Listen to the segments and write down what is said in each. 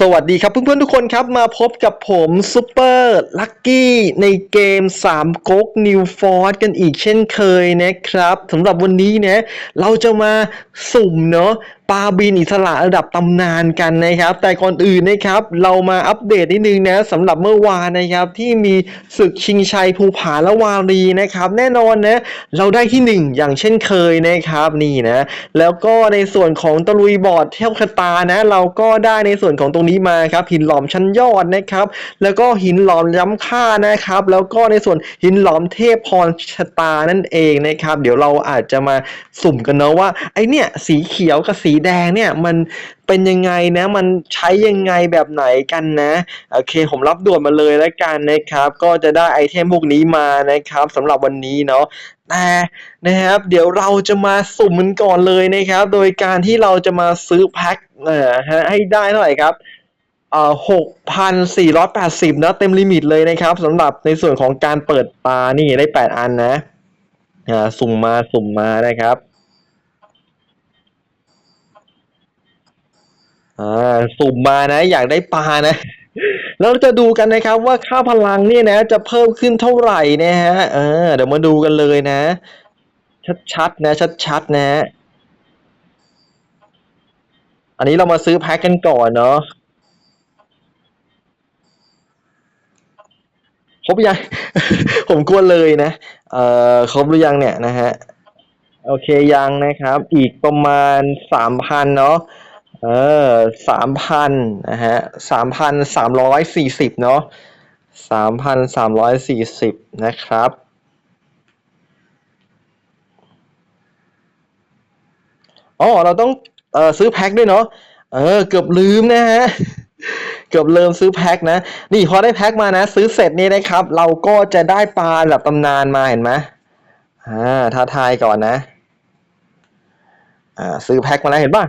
สวัสดีครับเพื่อนๆทุกคนครับมาพบกับผมซูเปอร์ลักกี้ในเกม3ก๊กนิวฟอร์กันอีกเช่นเคยนะครับสำหรับวันนี้เนี่ยเราจะมาสุ่มเนาะปลาบินอิสระระดับตำนานกันนะครับ แต่ก่อนอื่นนะครับ เรามาอัปเดตนิดนึงนะสำหรับเมื่อวานนะครับที่มีศึกชิงชัยภูผาละวารีนะครับ แน่นอนนะเราได้ที่หนึ่งอย่างเช่นเคยนะครับนี่นะแล้วก็ในส่วนของตะลุยบอร์ดเทพคตานะ เราก็ได้ในส่วนของตรงนี้มาครับหินหลอมชั้นยอดนะครับ แล้วก็หินหลอมย้ำค่านะครับ แล้วก็ในส่วนหินหลอมเทพพรชตานั่นเองนะครับ เดี๋ยวเราอาจจะมาสุ่มกันเนาะว่าไอเนี่ยสีเขียวกับสีีแดงเนี่ยมันเป็นยังไงนะมันใช้ยังไงแบบไหนกันนะโอเคผมรับด่วนมาเลยแล้วกันนะครับ ก็จะได้ไอเทมพวกนี้มานะครับสำหรับวันนี้เนาะแต่นะครับ เดี๋ยวเราจะมาสุ่มมันก่อนเลยนะครับ โดยการที่เราจะมาซื้อแพ็คเอ่อฮะให้ได้เท่าไหร่ครับเอ่อหกพันสี่ร้อยแปดสิบนะเต็มลิมิตเลยนะครับสำหรับในส่วนของการเปิดปลานี่ได้แปดอันนะอ่าสุ่มมาสุ่มมานะครับ อ่าสุ่มมานะ อยากได้ปลานะแล้วเราจะดูกันนะครับว่าค่าพลังเนี่ยนะ จะเพิ่มขึ้นเท่าไหร่นะฮะเออเดี๋ยวมาดูกันเลยนะ ชัดๆนะ ชัดๆนะ อันนี้เรามาซื้อแพ็คกันก่อนเนาะครบยัง ผมกลัวเลยนะ เอ่อครบหรือยังเนี่ยนะฮะ โอเคยังนะครับ อีกประมาณสามพันเนาะ เออสามพันนะฮะสามพันสามร้อยสี่สิบเนาะสามพันสามร้อยสี่สิบนะครับ อ๋อ เราต้องเอ่อซื้อแพ็คด้วยเนาะ เออ เกือบลืมนะฮะ เกือบลืมซื้อแพ็คนะ นี่พอได้แพ็คมานะ ซื้อเสร็จนี่นะครับ เราก็จะได้ปลาแบบตำนานมาเห็นไหมอ่าท้าทายก่อนนะ อ่า ซื้อแพ็คมาแล้วเห็นป่ะ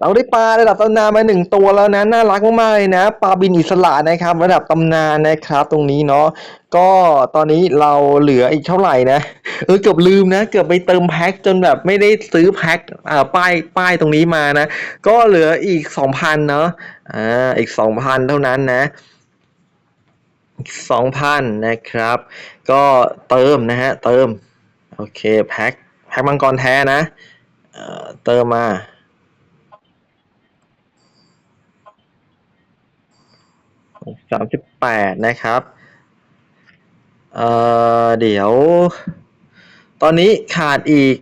เราได้ปลาระดับตำนานมาหนึ่งตัวแล้วนะน่ารักมากๆเลยนะปลาบินอิสระนะครับ ระดับตำนานนะครับ ตรงนี้เนาะก็ตอนนี้เราเหลืออีกเท่าไหร่นะเออเกือบลืมนะ เกือบไปเติมแพ็คจนแบบไม่ได้ซื้อแพ็คอ่าป้ายป้ายตรงนี้มานะ ก็เหลืออีกสองพันเนาะอ่าอีกสองพันเท่านั้นนะสองพันนะครับ ก็เติมนะฮะเติมโอเคแพ็คแพ็คมังกรแท้นะเอ่อเติมมา สามสิบแปดนะครับ เอ่อ เดี๋ยว ตอนนี้ขาดอีก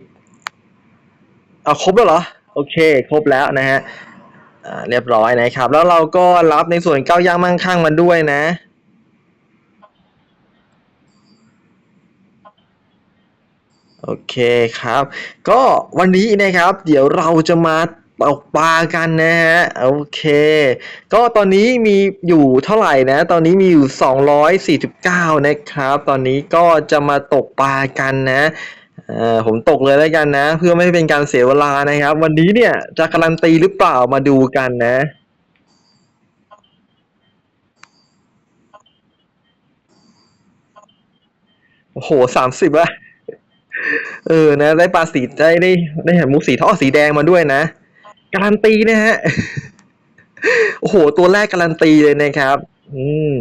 เอาครบแล้วเหรอ โอเค ครบแล้วนะฮะเรียบร้อยนะครับ แล้วเราก็รับในส่วนเก้าย่างมั่งคั่งมาด้วยนะ โอเคครับ ก็วันนี้นะครับ เดี๋ยวเราจะมา ตกปลากันนะฮะโอเค ก็ตอนนี้มีอยู่เท่าไหร่นะ ตอนนี้มีอยู่ 249 นะครับ ตอนนี้ก็จะมาตกปลากันนะเออผมตกเลยแล้วกันนะ เพื่อไม่ให้เป็นการเสียเวลานะครับ วันนี้เนี่ยจะการันตีหรือเปล่ามาดูกันนะโอ้โหสามสิบอะเออนะ ได้ปลาสีได้ได้ได้เห็นมุกสีทอสีแดงมาด้วยนะ การันตีนะฮะ โอ้โห ตัวแรกการันตีเลยนะครับ อืม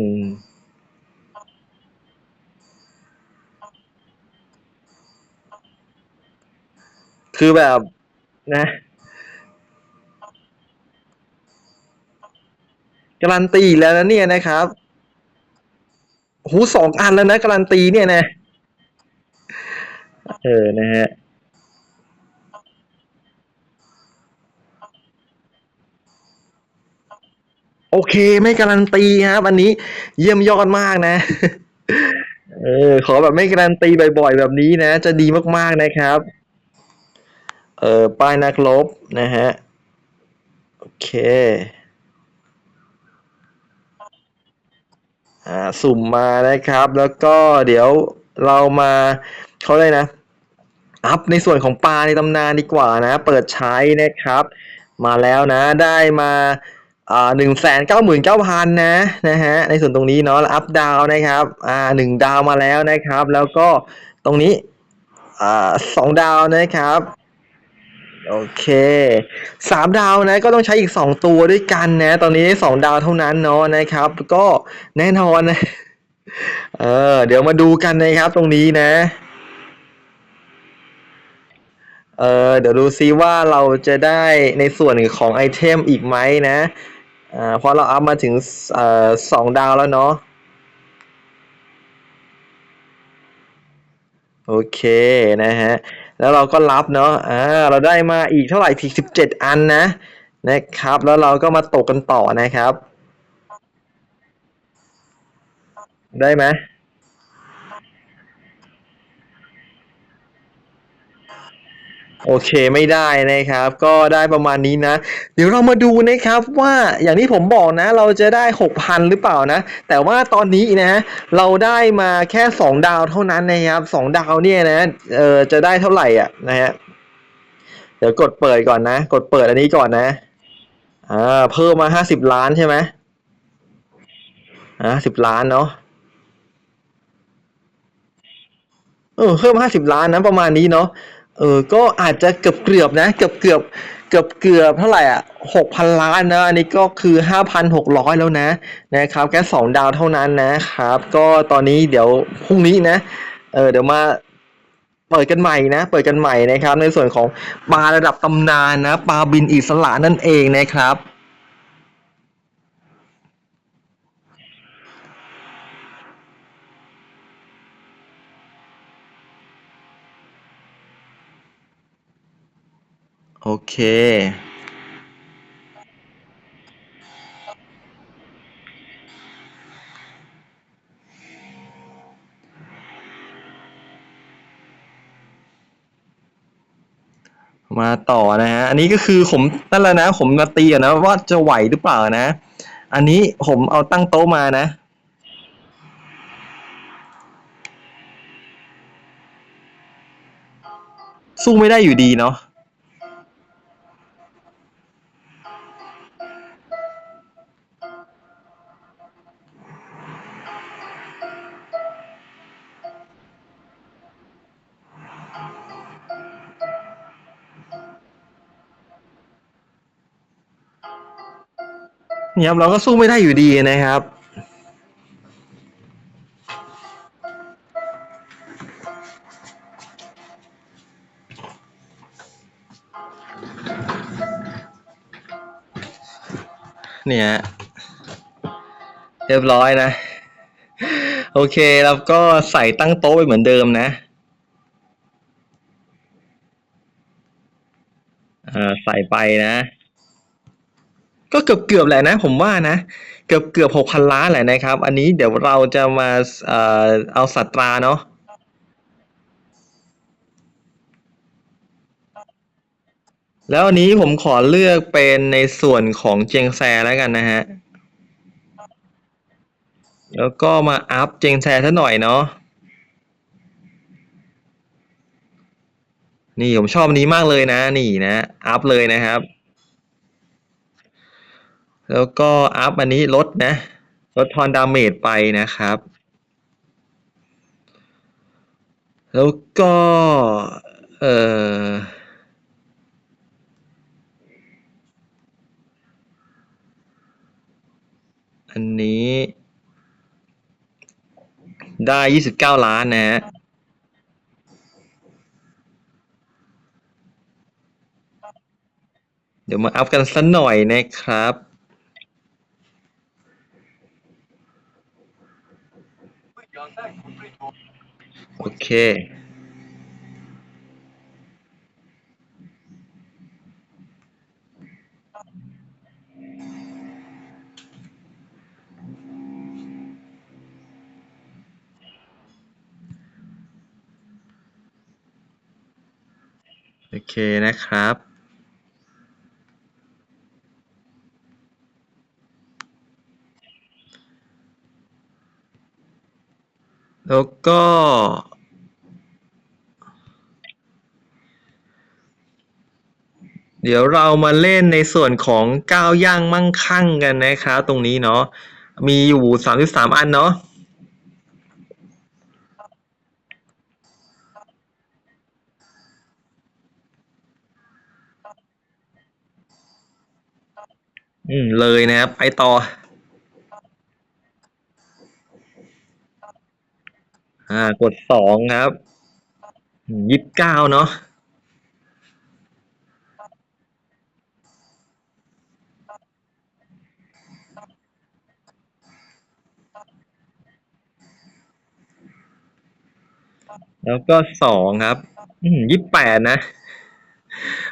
คือแบบนะ การันตีแล้วนะเนี่ยนะครับโอ้โหสองอันแล้วนะการันตีเนี่ยนะ เออนะฮะ โอเค ไม่การันตีครับอันนี้เยี่ยมยอดมากนะ เออ ขอแบบไม่การันตีบ่อยๆ แบบนี้นะ จะดีมากๆนะครับ เออป้ายนักรบนะฮะ โอเค อ่า สุ่มมานะครับ แล้วก็เดี๋ยวเรามาเขาเลยนะอัพในส่วนของปลาในตำนานดีกว่านะ เปิดใช้นะครับ มาแล้วนะ ได้มา อ่าหนึ่งแสนเก้าหมื่นเก้าพันนะนะฮะในส่วนตรงนี้เนาะอัพดาวนะครับอ่าหนึ่งดาวมาแล้วนะครับ แล้วก็ตรงนี้อ่าสองดาวนะครับโอเคสามดาวนะก็ต้องใช้อีกสองตัวด้วยกันนะ ตอนนี้สองดาวเท่านั้นเนาะนะครับ ก็แน่นอนนะเออเดี๋ยวมาดูกันนะครับตรงนี้นะเออเดี๋ยวดูซิว่าเราจะได้ในส่วนของไอเทมอีกไหมนะ อ่าพอเราอัพมาถึงอสองดาวแล้วเนาะโอเคนะฮะ แล้วเราก็รับเนาะอ่าเราได้มาอีกเท่าไหร่ทีสิบเจ็ดอันนะนะครับ แล้วเราก็มาตกกันต่อนะครับ ได้ไหม โอเคไม่ได้นะครับ ก็ได้ประมาณนี้นะ เดี๋ยวเรามาดูนะครับว่าอย่างที่ผมบอกนะ เราจะได้หกพันหรือเปล่านะ แต่ว่าตอนนี้นะ เราได้มาแค่สองดาวเท่านั้นนะครับสองดาวเนี่ยนะเออจะได้เท่าไหร่อะนะฮะเดี๋ยวกดเปิดก่อนนะ กดเปิดอันนี้ก่อนนะอ่าเพิ่มมาห้าสิบล้านใช่ไหมอ่าสิบล้านเนาะเออเพิ่มห้าสิบล้านนะประมาณนี้เนาะ เออ ก็อาจจะเกือบเกือบนะ เกือบเกือบเกือบเกือบเท่าไหร่อะหกพันล้านนะ อันนี้ก็คือห้าพันหกร้อยแล้วนะนะครับแค่สองดาวเท่านั้นนะครับ ก็ตอนนี้เดี๋ยวพรุ่งนี้นะ เออเดี๋ยวมาเปิดกันใหม่นะ เปิดกันใหม่นะครับ ในส่วนของปลาระดับตำนานนะปลาบินอิสระนั่นเองนะครับ โอเค มาต่อนะฮะ อันนี้ก็คือผมนั่นแหละนะ ผมมาตีอะนะว่าจะไหวหรือเปล่านะ อันนี้ผมเอาตั้งโต๊ะมานะสู้ไม่ได้อยู่ดีเนาะ เนี่ยเราก็สู้ไม่ได้อยู่ดีนะครับ เนี่ยเรียบร้อยนะ โอเคแล้วก็ใส่ตั้งโต๊ะไปเหมือนเดิมนะอ่าใส่ไปนะ ก็เกือบเกือบๆแหละนะ ผมว่านะ เกือบเกือบหกพันล้านแหละนะครับ อันนี้เดี๋ยวเราจะมาเอ่อเอาสัตราเนาะแล้วอันนี้ผมขอเลือกเป็นในส่วนของเจียงแซแล้วกันนะฮะ แล้วก็มาอัพเจียงแซซะหน่อยเนาะ นี่ผมชอบอันนี้มากเลยนะ นี่นะ อัพเลยนะครับ แล้วก็อัพอันนี้ลดนะ ลดทอนดาเมจไปนะครับ แล้วก็ เอ่ออันนี้ได้ยี่สิบเก้าล้านนะฮะเดี๋ยวมาอัพกันสักหน่อยนะครับ โอเค โอเคนะครับ แล้วก็ เดี๋ยวเรามาเล่นในส่วนของก้าวย่างมั่งคั่งกันนะครับตรงนี้เนาะมีอยู่สามสิบสามอันเนาะอืมเลยนะครับ ไปต่อ อ่ากดสองครับยี่สิบเก้าเนาะแล้วก็สองครับยี่สิบแปดนะ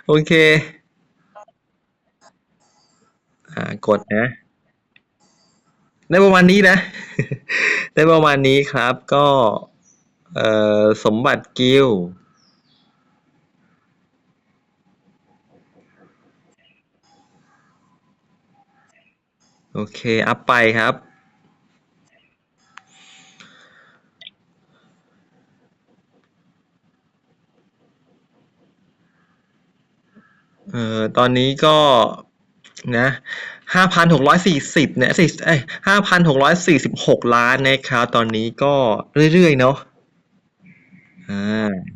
โอเค อ่ากดนะ ได้ประมาณนี้นะ ได้ประมาณนี้ครับก็ เอ่อสมบัติกิลโอเค อัพไปครับ เอ่อ ตอนนี้ก็นะห้าพันหกร้อยสี่สิบเนี่ยสี่เอ้ยห้าพันหกร้อยสี่สิบหกล้านนะครับ ตอนนี้ก็เรื่อย ๆ เนาะ อ่า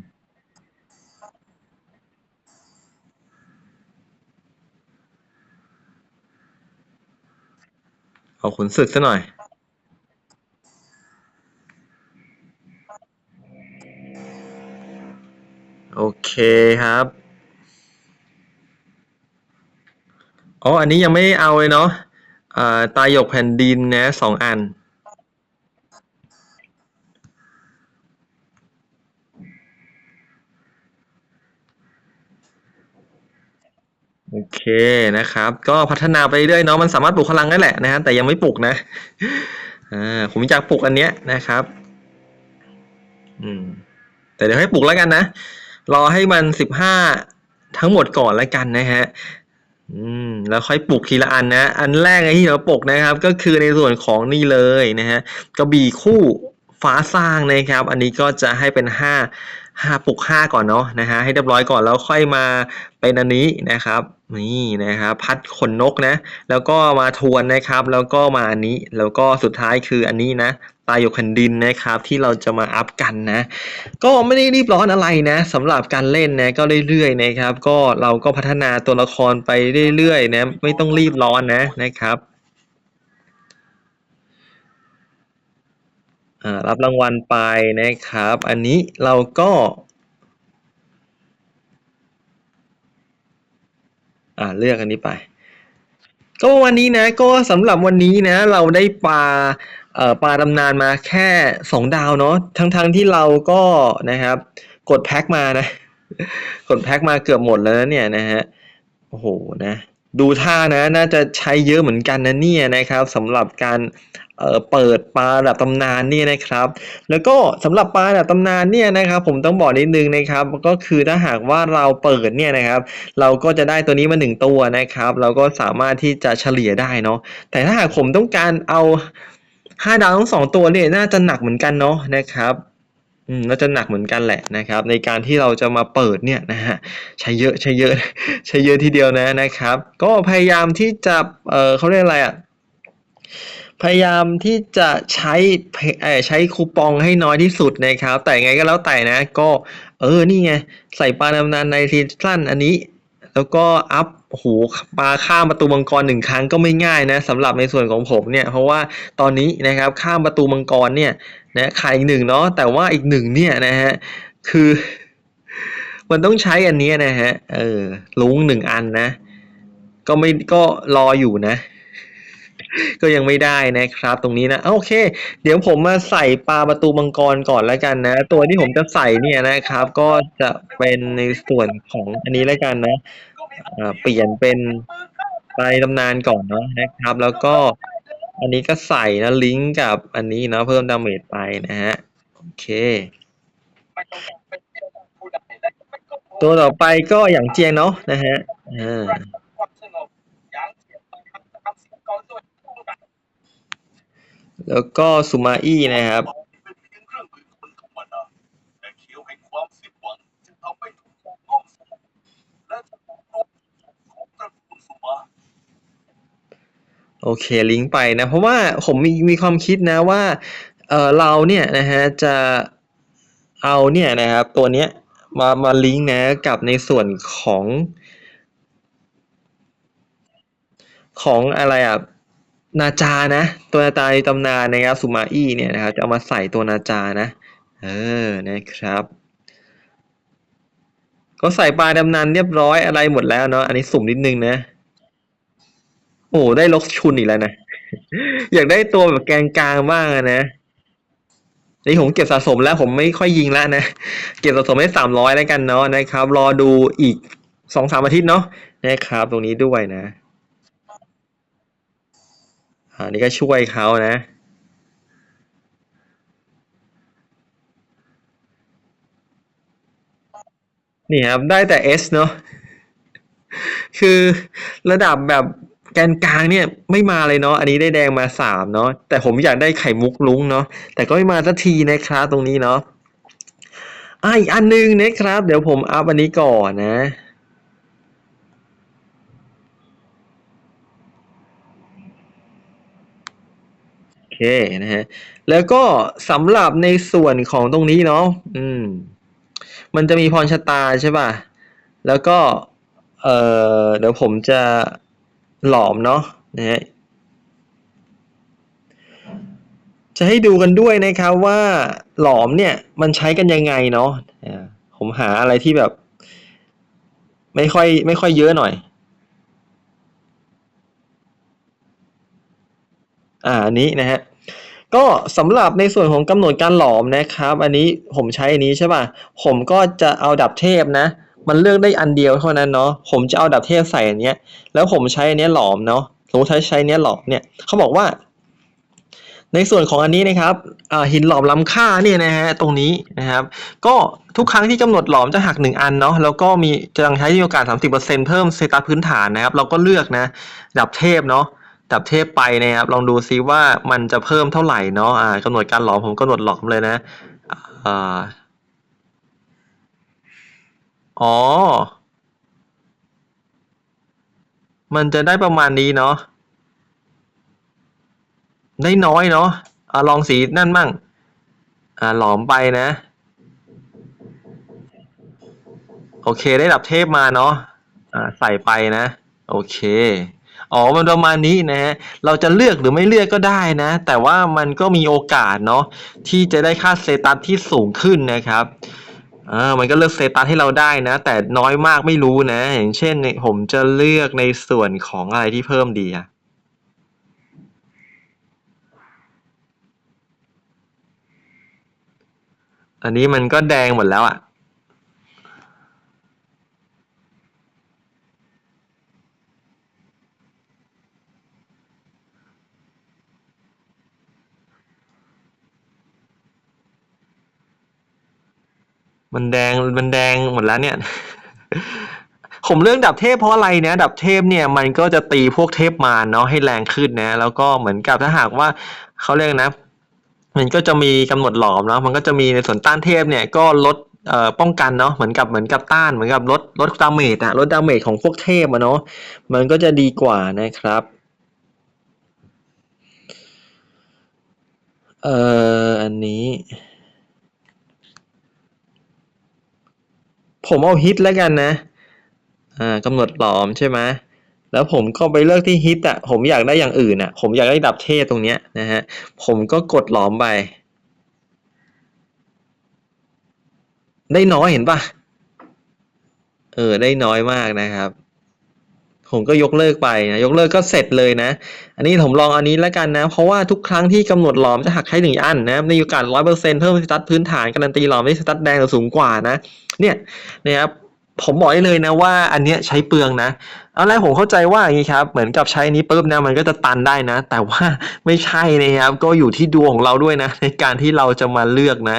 เอาขุนศึกซะหน่อย โอเคครับ อ๋อ อันนี้ยังไม่เอาเลยเนาะอ่าตายหยกแผ่นดินนะสองอัน โอเคนะครับ ก็พัฒนาไปเรื่อยเนาะมันสามารถปลุกพลังได้แหละนะฮะแต่ยังไม่ปลุกนะอ่าผมอยากปลุกอันเนี้ยนะครับ อืม แต่เดี๋ยวให้ปลุกแล้วกันนะรอให้มันสิบห้าทั้งหมดก่อนแล้วกันนะฮะอืมแล้วค่อยปลุกทีละอันนะ อันแรกที่เราปลุกนะครับ ก็คือในส่วนของนี่เลยนะฮะกระบี่คู่ฟ้าสร้างนะครับ อันนี้ก็จะให้เป็นห้า ห้าปลุกห้าก่อนเนาะนะฮะให้เรียบร้อยก่อนแล้วค่อยมาเป็นอันนี้นะครับนี่นะครับพัดขนนกนะ แล้วก็มาทวนนะครับ แล้วก็มาอันนี้แล้วก็สุดท้ายคืออันนี้นะตายอยู่แผ่นดินนะครับที่เราจะมาอัพกันนะ ก็ไม่ได้รีบร้อนอะไรนะสำหรับการเล่นนะก็เรื่อยๆนะครับ ก็เราก็พัฒนาตัวละครไปเรื่อยๆนะไม่ต้องรีบร้อนนะนะครับอ่า รับรางวัลไปนะครับ อันนี้เราก็อ่าเลือกอันนี้ไป ก็วันนี้นะก็สำหรับวันนี้นะ เราได้ปลาเอ่อปลาตำนานมาแค่สองดาวเนาะทั้งๆทที่เราก็นะครับ กดแพ็คมานะ กดแพ็คมาเกือบหมดแล้วนะเนี่ยนะฮะโอ้โหนะ ดูท่านะ น่าจะใช้เยอะเหมือนกันนะเนี่ยนะครับสำหรับการ เอ่อเปิดปลาระดับตำนานนี่นะครับ แล้วก็สำหรับปลาระดับตำนานเนี่ยนะครับ ผมต้องบอกนิดนึงนะครับ ก็คือถ้าหากว่าเราเปิดเนี่ยนะครับ เราก็จะได้ตัวนี้มาหนึ่งตัวนะครับ เราก็สามารถที่จะเฉลี่ยได้เนาะแต่ถ้าหากผมต้องการเอาห้าดาวทั้งสองตัวเนี่ยน่าจะหนักเหมือนกันเนาะนะครับอืมน่าจะหนักเหมือนกันแหละนะครับ ในการที่เราจะมาเปิดเนี่ยนะฮะใช้เยอะใช้เยอะใช้เยอะทีเดียวนะนะครับ ก็พยายามที่จะเออเขาเรียกอะไรอะ พยายามที่จะใช้ใช้คูปองให้น้อยที่สุดนะครับ แต่ไงก็แล้วแต่นะ ก็เออนี่ไง ใส่ปลาดำนานในซีซั่นอันนี้ แล้วก็อัพโอ้โหปลาข้ามประตูมังกรหนึ่งครั้งก็ไม่ง่ายนะสำหรับในส่วนของผมเนี่ยเพราะว่าตอนนี้นะครับข้ามประตูมังกรเนี่ยนะขายอีกหนึ่งเนาะแต่ว่าอีกหนึ่งเนี่ยนะฮะคือมันต้องใช้อันนี้นะฮะเออลุงหนึ่งอันนะ ก็ไม่ก็รออยู่นะ ก็ยังไม่ได้นะครับ ตรงนี้นะโอเค เดี๋ยวผมมาใส่ปลาประตูมังกรก่อนแล้วกันนะ ตัวที่ผมจะใส่เนี่ยนะครับ ก็จะเป็นในส่วนของอันนี้แล้วกันนะเปลี่ยนเป็นไปตำนานก่อนเนาะนะครับ แล้วก็อันนี้ก็ใส่นะลิงก์กับอันนี้เนาะเพิ่มดาเมจไปนะฮะโอเค ตัวต่อไปก็อย่างเจียงเนาะนะฮะอ่า แล้วก็ซูมาอี้นะครับ โอเคลิงก์ไปนะ เพราะว่าผมมีมีความคิดนะว่าเออเราเนี่ยนะฮะจะเอาเนี่ยนะครับ ตัวเนี้ยมามาลิงก์นะกับในส่วนของ ของอะไรอะ นาจานะ ตัวนาจาในตำนานนะครับสุมาอี้เนี่ยนะครับจะเอามาใส่ตัวนาจานะ เออนะครับ ก็ใส่ปลาดำนานเรียบร้อยอะไรหมดแล้วเนาะอันนี้สุ่มนิดนึงนะ โอ้ได้ลกชุนอีกแล้วนะ อยากได้ตัวแบบแกนกลางบ้างอะนะนี่ผมเก็บสะสมแล้วผมไม่ค่อยยิงแล้วนะ เก็บสะสมให้สามร้อยแล้วกันเนาะนะครับ รอดูอีกสองสามอาทิตย์เนาะนะครับ ตรงนี้ด้วยนะ อ่านี่ก็ช่วยเขานะ นี่ครับ ได้แต่ S เนาะคือระดับแบบแกนกลางเนี่ยไม่มาเลยเนาะอันนี้ได้แดงมาสามเนาะแต่ผมอยากได้ไข่มุกลุ้งเนาะแต่ก็ไม่มาสักทีนะครับตรงนี้เนาะอะอีกอันนึงนะครับ เดี๋ยวผมอัพอันนี้ก่อนนะ เคนะฮะแล้วก็สำหรับในส่วนของตรงนี้เนาะอืม มันจะมีพรชะตาใช่ป่ะ แล้วก็ เอ่อเดี๋ยวผมจะหลอมเนาะนะฮะจะให้ดูกันด้วยนะครับว่าหลอมเนี่ยมันใช้กันยังไงเนาะผมหาอะไรที่แบบ ไม่ค่อย ไม่ค่อยเยอะหน่อย อ่าอันนี้นะฮะก็สำหรับในส่วนของกำหนดการหลอมนะครับ อันนี้ผมใช้อันนี้ใช่ป่ะผมก็จะเอาดับเทพนะ มันเลือกได้อันเดียวเท่านั้นเนาะผมจะเอาดับเทพใส่อันเนี้ย แล้วผมใช้อันเนี้ยหลอมเนาะสมมติใช้ใช้เนี้ยหลอมเนี่ยเขาบอกว่า ในส่วนของอันนี้นะครับอ่าหินหลอมล้ำค่าเนี่ยนะฮะตรงนี้นะครับ ก็ทุกครั้งที่กำหนดหลอมจะหักหนึ่งอันเนาะแล้วก็มีจะยังใช้มีโอกาส 30%เพิ่มเตตัสพื้นฐานนะครับ เราก็เลือกนะดับเทพเนาะ ดับเทพไปนะครับ ลองดูซิว่ามันจะเพิ่มเท่าไหร่เนาะอ่ากำหนดการหลอมผมกำหนดหลอมเลยนะอ่าอ๋อ มันจะได้ประมาณนี้เนาะได้น้อยเนาะอ่าลองสีนั่นมั่งอ่าหลอมไปนะ โอเคได้ดับเทพมาเนาะอ่าใส่ไปนะ โอเค อ๋อมันประมาณนี้นะฮะเราจะเลือกหรือไม่เลือกก็ได้นะ แต่ว่ามันก็มีโอกาสเนาะที่จะได้ค่าสเตตัสที่สูงขึ้นนะครับเออมันก็เลือกสเตตัสให้เราได้นะ แต่น้อยมากไม่รู้นะ อย่างเช่นผมจะเลือกในส่วนของอะไรที่เพิ่มดีอะอันนี้มันก็แดงหมดแล้วอะ มันแดงมันแดงหมดแล้วเนี่ย ผมเลือกดับเทพเพราะอะไรนะดับเทพเนี่ยมันก็จะตีพวกเทพมารเนาะให้แรงขึ้นนะ แล้วก็เหมือนกับถ้าหากว่าเขาเรียกนะ มันก็จะมีกำหนดหลอมเนาะมันก็จะมีในส่วนต้านเทพเนี่ยก็ลดเอ่อป้องกันเนาะเหมือนกับเหมือนกับต้านเหมือนกับลดลดดาเมจอะลดดาเมจของพวกเทพอะเนาะมันก็จะดีกว่านะครับเอ่ออันนี้ ผมเอาฮิตแล้วกันนะอ่ากำหนดหลอมใช่ไหมแล้วผมก็ไปเลือกที่ฮิตอะผมอยากได้อย่างอื่นอะ ผมอยากได้ดับเทพตรงเนี้ยนะฮะผมก็กดหลอมไป ได้น้อยเห็นปะเออได้น้อยมากนะครับ ผมก็ยกเลิกไปนะยกเลิกก็เสร็จเลยนะ อันนี้ผมลองอันนี้แล้วกันนะ เพราะว่าทุกครั้งที่กำหนดหลอมจะหักให้หนึ่งอันนะในโอกาสร้อยเปอร์เซ็นต์เพิ่มสตัตพื้นฐานการันตีหลอมได้สตัตแดงสูงกว่านะ เนี่ยนะครับผมบอกได้เลยนะว่าอันเนี้ยใช้เปลืองนะเอาแรกผมเข้าใจว่าอย่างนี้ครับ เหมือนกับใช้นนี้ปุ๊บนะมันก็จะตันได้นะ แต่ว่าไม่ใช่นะครับก็อยู่ที่ดวงของเราด้วยนะ ในการที่เราจะมาเลือกนะ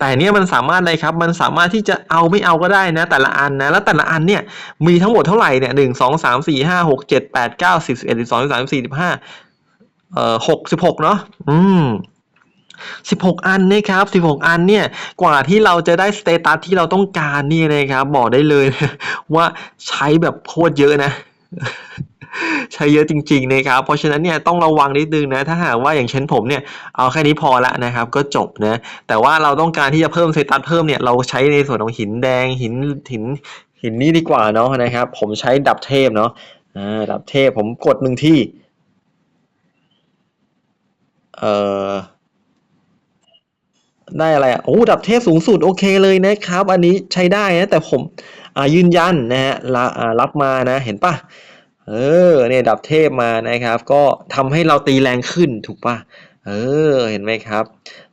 แต่เนี้ยมันสามารถอะไรครับ มันสามารถที่จะเอาไม่เอาก็ได้นะ แต่ละอันนะ แล้วแต่ละอันเนี่ยมีทั้งหมดเท่าไหร่เนี่ยหนึ่งสองสามสี่ห้าหกเจ็ดแปดเก้าสิบสิบเอ็ดสิบสองสิบสามสิบสี่สิบห้าเอ่อหกสิบหกเนาะอืมสิบหกอันนะครับสิบหกอันเนี่ยกว่าที่เราจะได้สเตตัสที่เราต้องการนี่นะครับ บอกได้เลย ว่าใช้แบบโคตรเยอะนะ ใช้เยอะจริงๆนะครับเพราะฉะนั้นเนี่ยต้องระวังนิดนึงนะถ้าหากว่าอย่างเช่นผมเนี่ยเอาแค่นี้พอละนะครับก็จบนะแต่ว่าเราต้องการที่จะเพิ่มเตตัสเพิ่มเนี่ยเราใช้ในส่วนของหินแดงหินหินหินนี่ดีกว่าเนาะนะครับ ผมใช้ดับเทพเนาะอ่าดับเทพผมกดหนึ่งที่เอ่อได้อะไรอะโอ้ดับเทพสูงสุดโอเคเลยนะครับ อันนี้ใช้ได้นะแต่ผมอ่ายืนยันนะฮะรับมานะเห็นปะ เออเนี่ยดับเทพมานะครับ ก็ทำให้เราตีแรงขึ้นถูกปะเออเห็นไหมครับ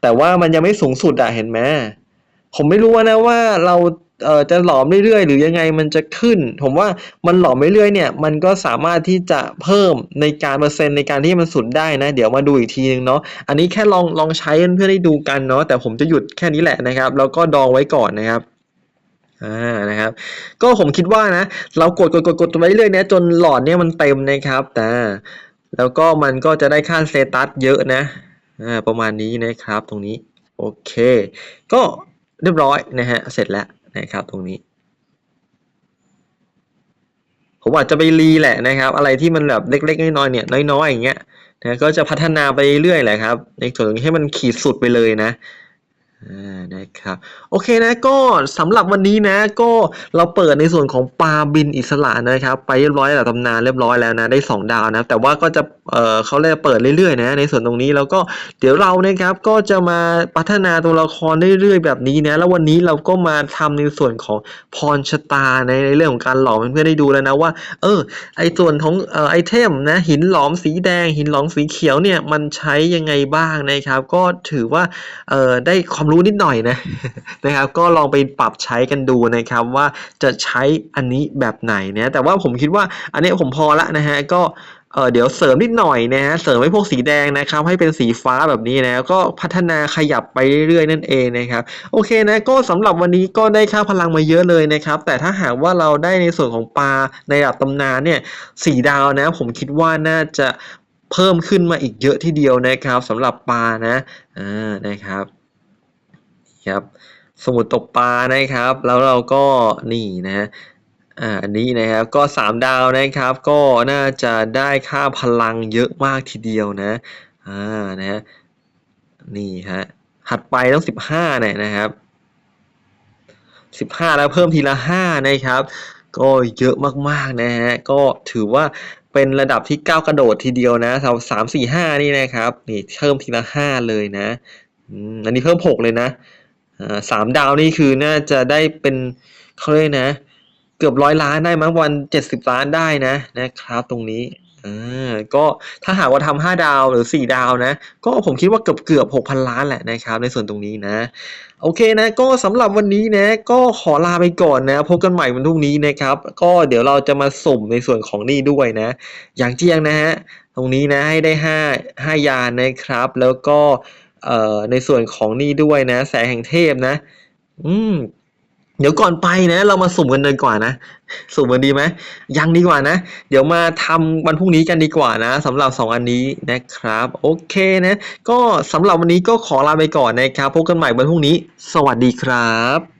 แต่ว่ามันยังไม่สูงสุดอะเห็นไหมผมไม่รู้นะว่าเราเอ่อจะหลอมเรื่อยๆ หรือยังไงมันจะขึ้น ผมว่ามันหลอมเรื่อยๆเนี่ย มันก็สามารถที่จะเพิ่มในการเปอร์เซ็นต์ในการที่มันสุดได้นะ เดี๋ยวมาดูอีกทีนึงเนาะอันนี้แค่ลองลองใช้เพื่อให้ดูกันเนาะแต่ผมจะหยุดแค่นี้แหละนะครับ แล้วก็ดองไว้ก่อนนะครับ อ่านะครับ ก็ผมคิดว่านะ เรากดกดกดกดไปเรื่อยๆเนี่ยจนหลอดเนี่ยมันเต็มนะครับแต่แล้วก็มันก็จะได้ค่าเตตัสเยอะนะอ่าประมาณนี้นะครับตรงนี้ โอเค ก็เรียบร้อยนะฮะ เสร็จแล้วนะครับตรงนี้ ผมอาจจะไปรีแหละนะครับ อะไรที่มันแบบเล็ก ๆ น้อยๆเนี่ยน้อยๆอย่างเงี้ยนะก็จะพัฒนาไปเรื่อยๆแหละครับ ในส่วนตรงนี้ให้มันขีดสุดไปเลยนะ นะครับโอเคนะก็สำหรับวันนี้นะก็เราเปิดในส่วนของปลาบินอิสระนะครับไปเรียบร้อยแล้วตำนานเรียบร้อยแล้วนะได้สองดาวนะแต่ว่าก็จะเออเขาเรียกเปิดเรื่อยๆนะในส่วนตรงนี้แล้วก็เดี๋ยวเรานะครับก็จะมาพัฒนาตัวละครเรื่อยๆแบบนี้นะแล้ววันนี้เราก็มาทำในส่วนของพรชะตาในในเรื่องของการหลอมเพื่อนๆได้ดูแล้วนะว่าเออไอส่วนของเออไอเทมนะหินหลอมสีแดง หินหลอมสีเขียวเนี่ยมันใช้ยังไงบ้างนะครับก็ถือว่าเออได้ความรู้นิดหน่อยนะนะครับ ก็ลองไปปรับใช้กันดูนะครับว่าจะใช้อันนี้แบบไหนนะแต่ว่าผมคิดว่าอันนี้ผมพอละนะฮะก็เออเดี๋ยวเสริมนิดหน่อยนะฮะเสริมให้พวกสีแดงนะครับ ให้เป็นสีฟ้าแบบนี้นะก็พัฒนาขยับไปเรื่อยๆนั่นเองนะครับโอเคนะก็สำหรับวันนี้ก็ได้ค่าพลังมาเยอะเลยนะครับ แต่ถ้าหากว่าเราได้ในส่วนของปลาในระดับตำนานเนี่ยสีดาวนะ ผมคิดว่าน่าจะเพิ่มขึ้นมาอีกเยอะทีเดียวนะครับสำหรับปลานะอ่านะครับ ครับ สมุดตกปลานะครับ แล้วเราก็นี่นะอ่าอันนี้นะครับก็สามดาวนะครับ ก็น่าจะได้ค่าพลังเยอะมากทีเดียวนะอ่านะฮะนี่ฮะถัดไปต้องสิบห้าเนี่ยนะครับสิบห้าแล้วเพิ่มทีละห้านะครับ ก็เยอะมากๆนะฮะก็ถือว่าเป็นระดับที่ก้าวกระโดดทีเดียวนะสามสามสี่ห้านี่นะครับ นี่เพิ่มทีละห้าเลยนะอันนี้เพิ่มหกเลยนะ สามดาวนี่คือน่าจะได้เป็นเขาเรียกนะ เกือบร้อยล้านได้มั้งวันเจ็ดสิบล้านได้นะนะครับ ตรงนี้อก็ถ้าหากว่าทำห้าดาวหรือสี่ดาวนะ ก็ผมคิดว่าเกือบเกือบหกพันล้านแหละนะครับ ในส่วนตรงนี้นะ โอเคนะก็สำหรับวันนี้นะ ก็ขอลาไปก่อนนะพบกันใหม่วันพรุ่งนี้นะครับ ก็เดี๋ยวเราจะมาสุ่มในส่วนของนี่ด้วยนะ อย่างเจียงนะฮะตรงนี้นะให้ได้ห้าห้ายานนะครับ แล้วก็ เอ่อในส่วนของนี่ด้วยนะ แสงแห่งเทพนะ อืมเดี๋ยวก่อนไปนะ เรามาสุ่มกันเลยก่อนะสุ่มกันดีไหมยังดีกว่านะ เดี๋ยวมาทำวันพรุ่งนี้กันดีกว่านะสำหรับสองอันนี้นะครับ โอเคนะ ก็สำหรับวันนี้ก็ขอลาไปก่อนนะครับพบกันใหม่วันพรุ่งนี้ สวัสดีครับ